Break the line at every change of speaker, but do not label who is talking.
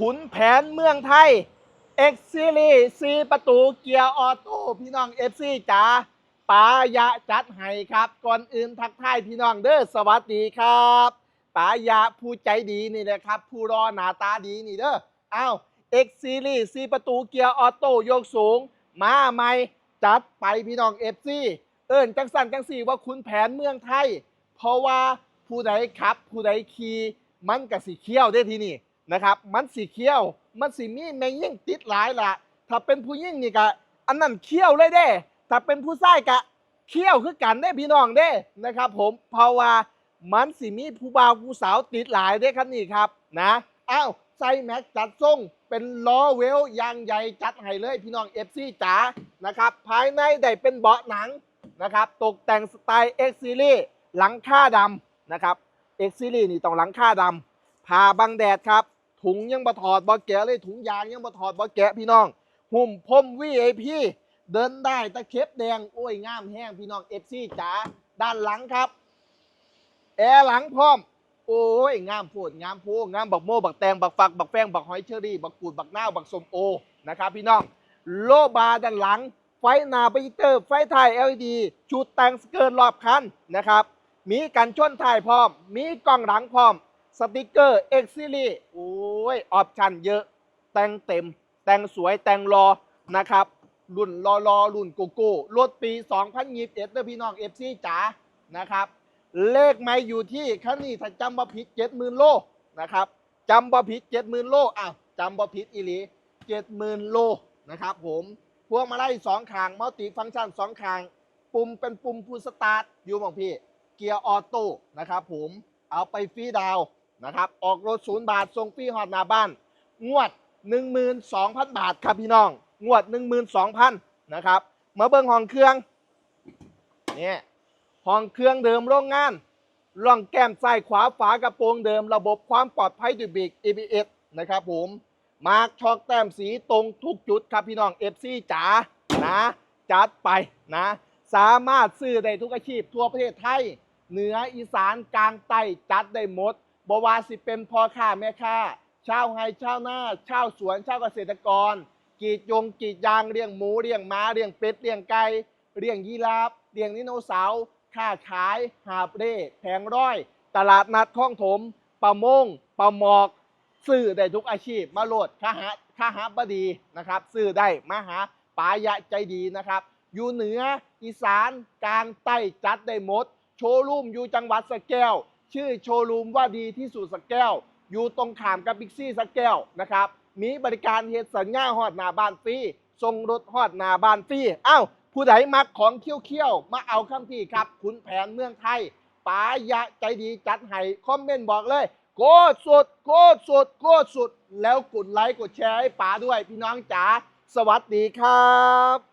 ขุนแผนเมืองไทย X Series 4ประตูเกียร์ออโต้พี่น้อง FC จ๋าปายะจัดให้ครับ ก่อนอื่นทักทายพี่น้องเด้อสวัสดีครับปายะผู้ใจดีนี่นะครับ ผู้รอหน้าตาดีนี่เด้ออ้าว X Series 4ประตูเกียร์ออโต้ยกสูง มาใหม่จัดไปพี่น้อง FC เอิ้นจังสันจังสี่ว่าขุนแผนเมืองไทย เพราะว่าผู้ใดขับ ผู้ใดขี่มันกับสีเขี้ยวได้ทีนี่ นะครับ มันสีเขียว มันสีมีแมงยิ่งติดหลายละถ้าเป็นผู้ยิ่งนี่กะอันนั้นเขี้ยวเลยเด้ ถ้าเป็นผู้ชายกะเขี้ยวคือกันได้พี่น้องเด้นะครับ ผมเพราะว่ามันสีมีผู้บ่าวผู้สาวติดหลายเด้ครับนี่ครับนะอ้าวใส่แม็กจัดทรงเป็นล้อเวลยางใหญ่จัดให้เลยพี่น้องเอฟซีจ๋านะครับ ภายในได้เป็นเบาะหนังนะครับ ตกแต่งสไตล์ X Series หลังค่าดำนะครับ X Series นี่ต้องหลังค่าดำ ผ่าบังแดดครับ ถุงยังบ่ถอดบ่แกะเลยถุงยางยังบ่ถอดบ่แกะพี่น้อง หุ่มพรม VIP เดินได้ตะเข็บแดงโอ้ยงามแห้งพี่น้อง FC จ๋าด้านหลังครับ แอร์หลังพร้อม โอ้ยงามโพดงามโพงามบักโมบักแตงบักฝักบักแฟงบักหอยเชอรี่บักกูดบักนาวบักสมโอนะครับพี่น้องโลบาร์ด้านหลัง ไฟหนาโปเจเตอร์ ไฟท้าย LED ชุดแต่งสเกิร์ตรอบคันนะครับ มีกันชนท้ายพร้อม มีกล้องหลังพร้อม สติกเกอร์ X Series โอ้ยออปชั่นเยอะ แต่งเต็ม แต่งสวยแต่งรอนะครับ รุ่นรอรอรุ่นโกโก้รถปี 2021เด้อพี่น้อง FC จ๋านะครับ เลขไม่อยู่ที่คันนี้ถ้าจำบ่ผิด70,000โลนะครับจำบ่ผิด70,000โลอ้าวจำบ่ผิดอีหลี70,000โลนะครับผมพวงมาลัยสองขางมัลติฟังก์ชันสองขาง ปุ่มเป็นปุ่มพูสตาร์ทอยู่บางพี่ เกียร์ออโต้นะครับผมเอาไปฟรีดาว นะครับ ออกรถศูนย์บาทส่งฟรีฮอดหน้าบ้าน งวด 12,000 บาทครับพี่น้อง งวด 12,000นะครับ มาเบิ่งห้องเครื่องเนี่ยห้องเครื่องเดิมโรงงานร่องแก้มซ้ายขวาฝากระโปรงเดิม ระบบความปลอดภัยด้วยเบรก ABS นะครับผม มาร์กช็อกแต้มสีตรงทุกจุดครับพี่น้อง FC จ๋านะจัดไปนะ สามารถซื้อได้ทุกอาชีพทั่วประเทศไทย เหนืออีสานกลางใต้จัดได้หมด บว่าสิเป็นพ่อค้าแม่ค้าเช่าวไฮชาวนาเช่าสวนเช่าเกษตรกรกรีดยงกรีดยางเลี้ยงหมูเลี้ยงม้าเลี้ยงเป็ดเลี้ยงไก่เลี้ยงยีราฟเลี้ยงนิโนเสาร์ค้าขาย หาบเร่แผงร้อย ตลาดนัดท่องถมประมงประหมอกซื้อได้ทุกอาชีพมาโหลดข้าหาข้าหาบดีนะครับซื้อได้มาหาปายะใจดีนะครับอยู่เหนืออีสานกลางใต้จัดได้หมด โชว์รูมอยู่จังหวัดสะแก้ว ชื่อโชว์รูมว่าดีที่สุดสระแก้ว อยู่ตรงขามกับบิ๊กซี่สระแก้วนะครับ มีบริการเฮ็ดสัญญาฮอดหน้าบ้านฟรีส่งรถฮอดหน้าบ้านฟรีอ้าวผู้ใดมักของเคี้ยวๆ มาเอาคำพี่ครับขุนแผนเมืองไทยปายะใจดีจัดให้คอมเมนต์บอกเลย โกดสุด โกดสุด โกดสุด แล้วกดไลค์กดแชร์ให้ป๋าด้วยพี่น้องจ๋าสวัสดีครับ